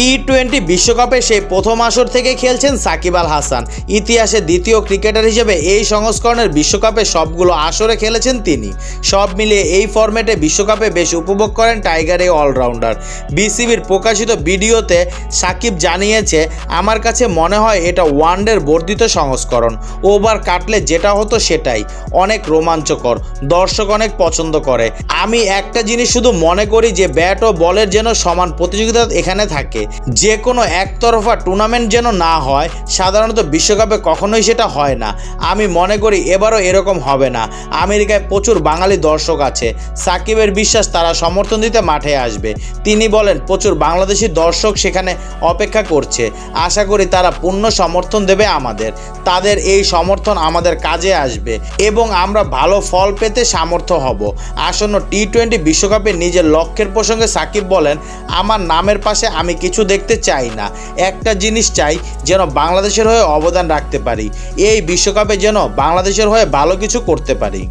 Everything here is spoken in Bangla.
টি টোয়েন্টি বিশ্বকাপে সেই প্রথম আসর থেকে খেলছেন সাকিব আল হাসান। ইতিহাসে দ্বিতীয় ক্রিকেটার হিসেবে এই সংস্করণের বিশ্বকাপে সবগুলো আসরে খেলেছেন তিনি। সব মিলিয়ে এই ফরম্যাটে বিশ্বকাপে বেশ উপভোগ করেন টাইগার এই অলরাউন্ডার। বিসিবির প্রকাশিত ভিডিওতে সাকিব জানিয়েছে, আমার কাছে মনে হয় এটা ওয়ানডের বর্ধিত সংস্করণ। ওভার কাটলে যেটা হতো সেটাই। অনেক রোমাঞ্চকর। দর্শক অনেক পছন্দ করে। আমি একটা জিনিস শুধু মনে করি যে ব্যাট ও বলের যেন সমান প্রতিযোগিতা এখানে থাকে। যে কোনো একতরফা টুর্নামেন্ট যেন না হয়, সাধারণত বিশ্বকাপে কখনোই সেটা হয় না। আমি মনে করি এবারও এরকম হবে না। আমেরিকায় প্রচুর বাঙালি দর্শক আছে। সাকিবের বিশ্বাস তারা সমর্থন দিতে মাঠে আসবে। তিনি বলেন, প্রচুর বাংলাদেশি দর্শক সেখানে অপেক্ষা করছে। আশা করি তারা পূর্ণ সমর্থন দেবে আমাদের। তাদের এই সমর্থন আমাদের কাজে আসবে এবং আমরা ভালো ফল পেতে সামর্থ্য হব। আসন্ন টি টোয়েন্টি বিশ্বকাপে নিজের লক্ষ্যের প্রসঙ্গে সাকিব বলেন, আমার নামের পাশে আমি কিছু দেখতে চাই না। একটা জিনিস চাই যেন বাংলাদেশের হয়ে অবদান রাখতে পারি। এই বিশ্বকাপে যেন বাংলাদেশের হয়ে ভালো কিছু করতে পারি।